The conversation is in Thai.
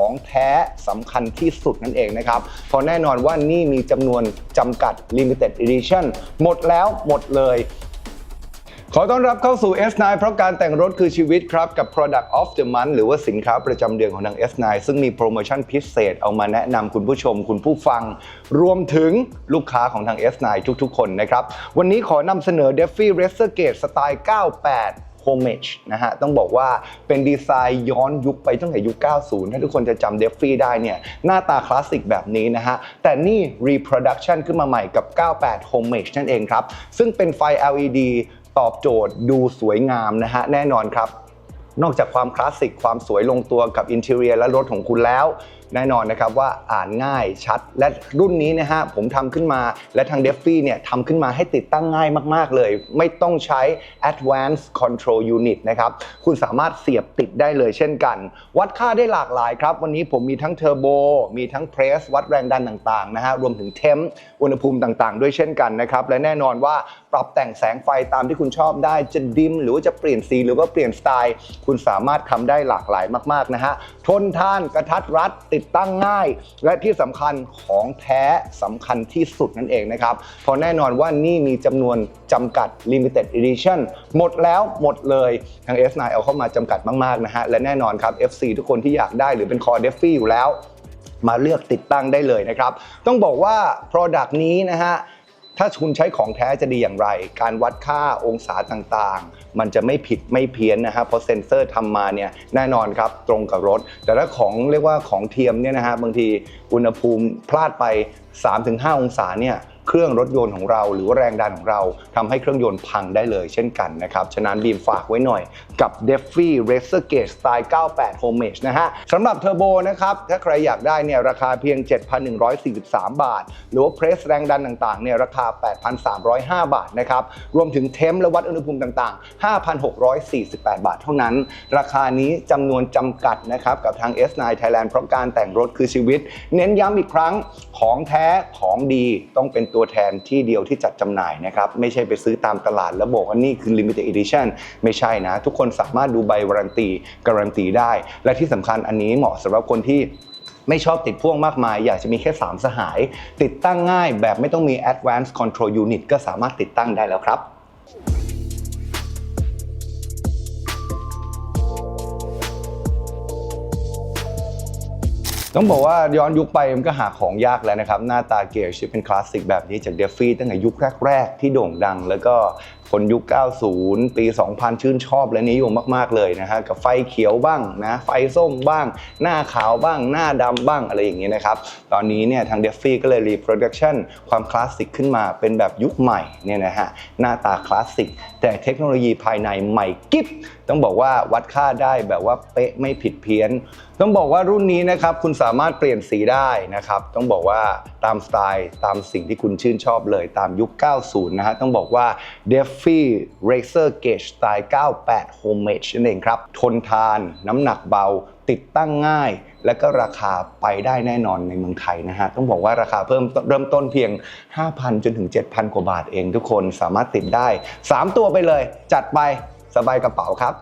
ของแท้สำคัญที่สุดนั่นเองนะครับเพราะแน่นอนว่านี่มีจำนวนจำกัด Limited Edition หมดแล้วหมดเลย ขอต้อนรับเข้าสู่ S9 เพราะการแต่งรถคือชีวิตครับ กับ Product of the Month หรือว่าสินค้าประจำเดือนของทาง S9 ซึ่งมีโปรโมชั่นพิเศษเอามาแนะนำคุณผู้ชม คุณผู้ฟัง รวมถึงลูกค้าของทาง S9 ทุกๆ คนนะครับ วันนี้ขอนำเสนอ Deffy Racer Gate สไตล์ 98 Homage นะฮะ ต้องบอกว่าเป็นดีไซน์ย้อนยุคไปตั้งแต่ยุค 90 ถ้าทุกคนจะจำเดฟฟี่ได้เนี่ย หน้าตาคลาสสิกแบบนี้นะฮะ แต่นี่ reproduction ขึ้นมาใหม่กับ 98 Homage นั่นเองครับ ซึ่งเป็นไฟ LED ตอบโจทย์ดูสวยงามนะฮะ แน่นอนครับ นอกจากความคลาสสิกความสวยลงตัวกับอินเทเรียและรถของคุณแล้ว แน่นอนนะครับว่าอ่านง่ายชัด และรุ่นนี้นะฮะผมทำขึ้นมาและทาง d e f ฟี่เนี่ยทำขึ้นมาให้ติดตั้งง่ายมาก ๆ เลย ไม่ต้องใช้ Advanced Control Unit นะครับคุณสามารถเสียบติดได้เลยเช่นกัน วัดค่าได้หลากหลายครับ วันนี้ผมมีทั้งเทอร์โบมีทั้งเพรสวัดแรงดันต่าง ๆ นะฮะรวมถึงเทมอุณหภูมิต่าง ๆ ด้วยเช่นกันนะครับและแน่นอนว่าปรับแต่งแสงไฟตามที่คุณชอบได้จะดิม หรือว่าจะเปลี่ยนสีหรือว่าเปลี่ยนสไตล์ คุณสามารถทำได้หลากหลายมากๆนะฮะทนทานกระทัดรัดติดตั้งง่าย และที่สำคัญของแท้สำคัญที่สุดนั่นเองนะครับ เพราะแน่นอนว่านี่มีจำนวนจำกัด Limited Edition หมดแล้วหมดเลยทาง S9 เอาเข้ามาจำกัดมากๆนะฮะและแน่นอนครับ FC ทุกคนที่อยากได้หรือเป็นคอเดฟฟี่อยู่แล้ว มาเลือกติดตั้งได้เลยนะครับ ต้องบอกว่า Product นี้นะฮะ ถ้าคุณใช้ของแท้จะดีอย่างไร การวัดค่าองศาต่างๆ มันจะไม่ผิดไม่เพี้ยนนะฮะเพราะเซ็นเซอร์ทำมาเนี่ยแน่นอนครับตรงกับรถ แต่ถ้าของเรียกว่าของเทียมเนี่ยนะฮะบางทีอุณหภูมิพลาดไป 3-5 องศาเนี่ย เครื่องรถยนต์ของเรา หรือว่าแรงดันของเราทำให้เครื่องยนต์พังได้เลยเช่นกันนะครับ ฉะนั้นบีมฝากไว้หน่อยกับ d e f ฟี่ Racer Gate Style 98 Homage นะฮะสำหรับเทอร์โบนะครับ ถ้าใครอยากได้เนี่ยราคาเพียง 7,143 บาท หรือว่าเพรสแรงดันต่างๆเนี่ยราคา 8,305 บาทนะครับ รวมถึงเทมและวัดอุณหภูมิต่างๆ 5,648 บาทเท่านั้น ราคานี้จำนวนจำกัดนะครับกับทาง S9 Thailand เพราะการแต่งรถคือชีวิต เน้นย้ำอีกครั้งของแท้ของดีต้องเป็นตัวแทนที่เดียวที่จัดจำหน่ายนะครับ ไม่ใช่ไปซื้อตามตลาดแล้วบอกว่านี่คือ Limited Edition ไม่ใช่นะ ทุกคนสามารถดูใบวารันตีการันตีได้ และที่สำคัญอันนี้เหมาะสำหรับคนที่ไม่ชอบติดพ่วงมากมาย อยากจะมีแค่ 3 สหาย ติดตั้งง่ายแบบไม่ต้องมี Advanced Control Unit ก็สามารถติดตั้งได้แล้วครับ ต้องบอกว่าย้อนยุคไปมันก็หาของยากแล้วนะครับ หน้าตาเกลชิเป็นคลาสสิกแบบนี้จากเดฟฟี่ตั้งแต่ยุคแรก ๆ ที่โด่งดัง แล้วก็ คนยุค 90 ปี 2000 ชื่นชอบและนิยมมาก ๆ เลยนะฮะกับไฟเขียวบ้างนะไฟส้มบ้าง หน้าขาวบ้าง หน้าดำบ้างอะไรอย่างเงี้นะครับ ตอนนี้เนี่ยทางเดฟฟี่ก็เลยรีโปรดักชันความคลาสสิกขึ้นมาเป็นแบบยุคใหม่เนี่ยนะฮะหน้าตาคลาสสิก แต่เทคโนโลยีภายในใหม่กิ๊บต้องบอกว่าวัดค่าได้แบบว่าเป๊ะไม่ผิดเพี้ยน ต้องบอกว่ารุ่นนี้นะครับคุณสามารถเปลี่ยนสีได้นะครับต้องบอกว่าตามสไตล์ตามสิ่งที่คุณชื่นชอบเลยตามยุค 90 นะฮะต้องบอกว่า d e f ฟี่ Racer Gauge สไตล์ 98 Homage นั่นเองครับ ทนทาน น้ำหนักเบา ติดตั้งง่าย และก็ราคาไปได้แน่นอนในเมืองไทยนะฮะ ต้องบอกว่าราคาเพิ่มเริ่มต้นเพียง 5,000 จนถึง 7,000 กว่าบาทเองทุกคนสามารถติดได้ 3 ตัวไปเลย จัดไปสบายกระเป๋าครับ